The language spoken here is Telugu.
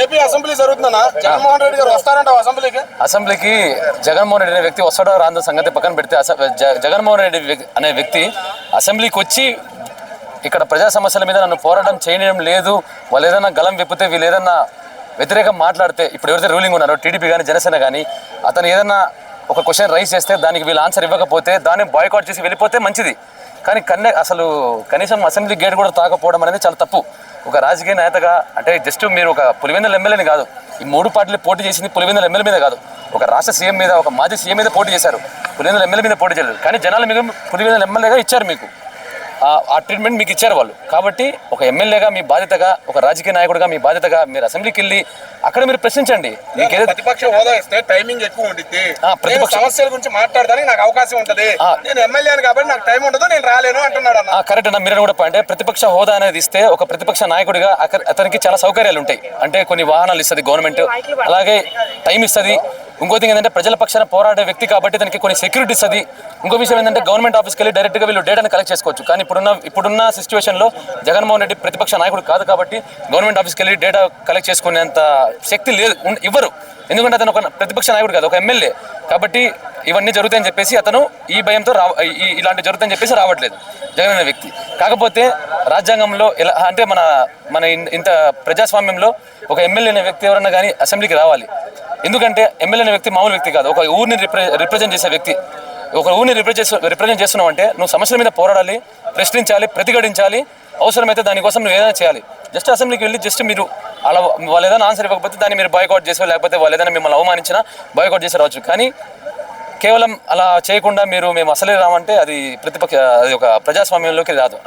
ఏపీ అసెంబ్లీ జరుగుతుందన్నా? జగన్మోహన్ రెడ్డి గారు వస్తారంట అసెంబ్లీకి? అసెంబ్లీకి జగన్మోహన్ రెడ్డి అనే వ్యక్తి వస్తాడో రాందో సంగతి పక్కన పెడితే జగన్మోహన్ రెడ్డి అనే వ్యక్తి అసెంబ్లీకి వచ్చి ఇక్కడ ప్రజా సమస్యల మీద నన్ను పోరాటం చేయడం లేదు వాళ్ళు ఏదైనా గలం విప్పితే వీళ్ళు ఏదైనా వ్యతిరేకం మాట్లాడితే ఇప్పుడు ఎవరైతే రూలింగ్ ఉన్నారో టీడీపీ కానీ జనసేన కానీ అతను ఏదైనా ఒక క్వశ్చన్ రైజ్ చేస్తే దానికి వీళ్ళు ఆన్సర్ ఇవ్వకపోతే దాన్ని బాయ్కాట్ చేసి వెళ్ళిపోతే మంచిది. కానీ కన్నే అసలు కనీసం అసెంబ్లీ గేట్ కూడా తాకపోవడం అనేది చాలా తప్పు. ఒక రాజకీయ నేతగా అంటే జస్ట్ మీరు ఒక పులివెందుల ఎమ్మెల్యేని కాదు ఈ మూడు పార్టీలు పోటీ చేసింది పులివెందుల ఎమ్మెల్యే మీద కాదు. ఒక రాష్ట్ర సీఎం మీద ఒక మాజీ సీఎం మీద పోటీ చేశారు. పులివెందుల ఎమ్మెల్యే మీద పోటీ చేయలేదు. కానీ జనాలు మీకు పులివెందుల ఎమ్మెల్యేగా ఇచ్చారు మీకు. ఆ- ట్రీట్మెంట్ మీకు ఇచ్చారు వాళ్ళు. కాబట్టి ఒక ఎమ్మెల్యేగా మీ బాధ్యతగా ఒక రాజకీయ నాయకుడిగా మీ బాధ్యతగా మీరు అసెంబ్లీకి వెళ్ళి అక్కడ మీరు ప్రశ్నించండి. మీకు ఏదో ప్రతిపక్ష హోదా ఇస్తే టైమింగ్ ఎక్కువ నేను ప్రతిపక్ష- సమస్యల గురించి మాట్లాడడానికి నాకు అవకాశం ఉంటది. నేను ఎమ్మెల్యేని కాబట్టి నాకు టైం ఉండదు నేను రాలేను అంటున్నాడు అన్న. ఆ, కరెక్ట్ అన్న. మీరు కూడా అంటే ప్రతిపక్ష హోదా అనేది ఇస్తే ఒక ప్రతిపక్ష నాయకుడిగా అతనికి చాలా సౌకర్యాలు ఉంటాయి. అంటే కొన్ని వాహనాలు ఇస్తుంది గవర్నమెంట్. అలాగే టైం ఇస్తుంది. ఇంకో థింగ్ ఏంటంటే ప్రజల పక్షాన పోరాడే వ్యక్తి కాబట్టి దానికి కొన్ని సెక్యూరిటీస్ అది. ఇంకో విషయం ఏంటంటే గవర్నమెంట్ ఆఫీస్కి వెళ్ళి డైరెక్ట్గా వీళ్ళు డేటాను కలెక్ట్ చేసుకోవచ్చు. కానీ ఇప్పుడున్న ఇప్పుడున్న సిచ్యువేషన్లో జగన్మోహన్ రెడ్డి ప్రతిపక్ష నాయకుడు కాదు కాబట్టి గవర్నమెంట్ ఆఫీస్కి వెళ్ళి డేటా కలెక్ట్ చేసుకునేంత శక్తి లేదు ఇవ్వరు. ఎందుకంటే అతను ఒక ప్రతిపక్ష నాయకుడు కాదు ఒక ఎమ్మెల్యే కాబట్టి ఇవన్నీ జరుగుతాయని చెప్పేసి అతను ఈ భయంతో రా ఈ- ఇలాంటి జరుగుతాయని చెప్పేసి రావట్లేదు జగన్ అనే వ్యక్తి. కాకపోతే రాజ్యాంగంలో ఇలా అంటే మన మన ఇన్- ఇంత ప్రజాస్వామ్యంలో ఒక ఎమ్మెల్యే అనే వ్యక్తి ఎవరన్నా కానీ అసెంబ్లీకి రావాలి. ఎందుకంటే ఎమ్మెల్యే వ్యక్తి మామూలు వ్యక్తి కాదు. ఒక ఊరిని రిప్రజెంట్ చేసే వ్యక్తి. ఒక ఊరిని రిప్రజెంట్ రిప్రజెంట్ చేస్తున్నావు అంటే నువ్వు సమస్యల మీద పోరాడాలి ప్రశ్నించాలి ప్రతిఘటించాలి. అవసరమైతే దానికోసం నువ్వు ఏదైనా చేయాలి. జస్ట్ అసెంబ్లీకి వెళ్ళి జస్ట్ మీరు అలా వాళ్ళు ఏదైనా ఆన్సర్ ఇవ్వకపోతే దాన్ని మీరు బాయ్కౌట్ చేసో లేకపోతే వాళ్ళు ఏదైనా మిమ్మల్ని అవమానించినా బాయ్కౌట్ చేసి రావచ్చు. కానీ కేవలం అలా చేయకుండా మీరు మేము అసలే రామంటే అది ప్రతిపక్ష అది ఒక ప్రజాస్వామ్యంలోకి రాదు.